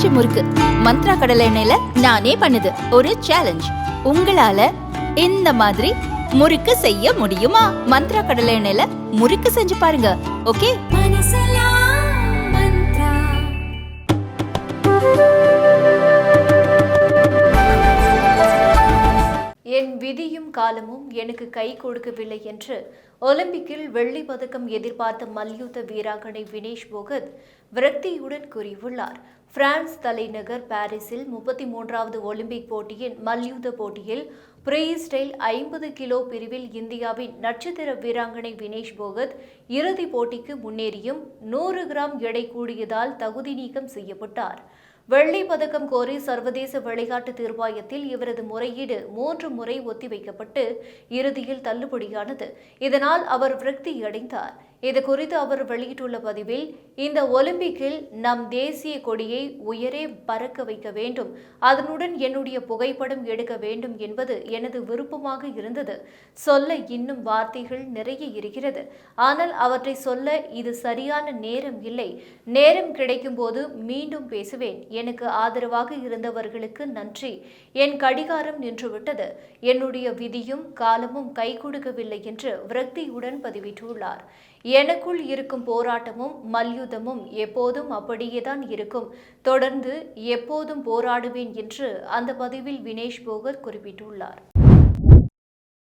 பஞ்சு முறுக்கு. மந்த்ரா கடலை எண்ணெயில நானே பண்ணுது. ஒரு சேலஞ்ச் உங்களால இந்த மாதிரி முறுக்கு செய்ய முடியுமா? மந்த்ரா கடலை எண்ணெயில முறுக்கு செஞ்சு பாருங்க. ஓகே? என் விதியும் காலமும் எனக்கு கை கொடுக்கவில்லை என்று ஒலிம்பிக்கில் வெள்ளி பதக்கம் எதிர்பார்த்த மல்யுத்த வீராங்கனை வினேஷ் போகத் விரக்தியுடன் கூறியுள்ளார். பிரான்ஸ் தலைநகர் பாரிஸில் முப்பத்தி மூன்றாவது ஒலிம்பிக் போட்டியின் மல்யுத்த போட்டியில் பிரீ ஸ்டைல் ஐம்பது கிலோ பிரிவில் இந்தியாவின் நட்சத்திர வீராங்கனை வினேஷ் போகத் இறுதிப் போட்டிக்கு முன்னேறியும் நூறு கிராம் எடை கூடியதால் தகுதி நீக்கம் செய்யப்பட்டார். வெள்ளி பதக்கம் கோரி சர்வதேச விளையாட்டு தீர்ப்பாயத்தில் இவரது முறையீடு மூன்று முறை ஒத்திவைக்கப்பட்டு இறுதியில் தள்ளுபடியானது. இதனால் அவர் விரக்தியடைந்தார். இது குறித்து அவர் வெளியிட்டுள்ள பதிவில் இந்த ஒலிம்பிக்கில் நம் தேசிய கொடியை உயரே பறக்க வைக்க வேண்டும். அதனுடன் என்னுடைய புகைப்படம் எடுக்க வேண்டும் என்பது எனது விருப்பமாக இருந்தது. சொல்ல இன்னும் வார்த்தைகள் நிறைய இருக்கிறது. ஆனால் அவற்றை சொல்ல இது சரியான நேரம் இல்லை. நேரம் கிடைக்கும்போது மீண்டும் பேசுவேன். எனக்கு ஆதரவாக இருந்தவர்களுக்கு நன்றி. என் கடிகாரம் நின்றுவிட்டது. என்னுடைய விதியும் காலமும் கை கொடுக்கவில்லை என்று விரக்தியுடன் பதிவிட்டுள்ளார். எனக்குள் இருக்கும் போராட்டமும் மல்யுத்தமும் எப்போதும் அப்படியேதான் இருக்கும். தொடர்ந்து எப்போதும் போராடுவேன் என்று அந்த பதிவில் வினேஷ் போகர் குறிப்பிட்டுள்ளார்.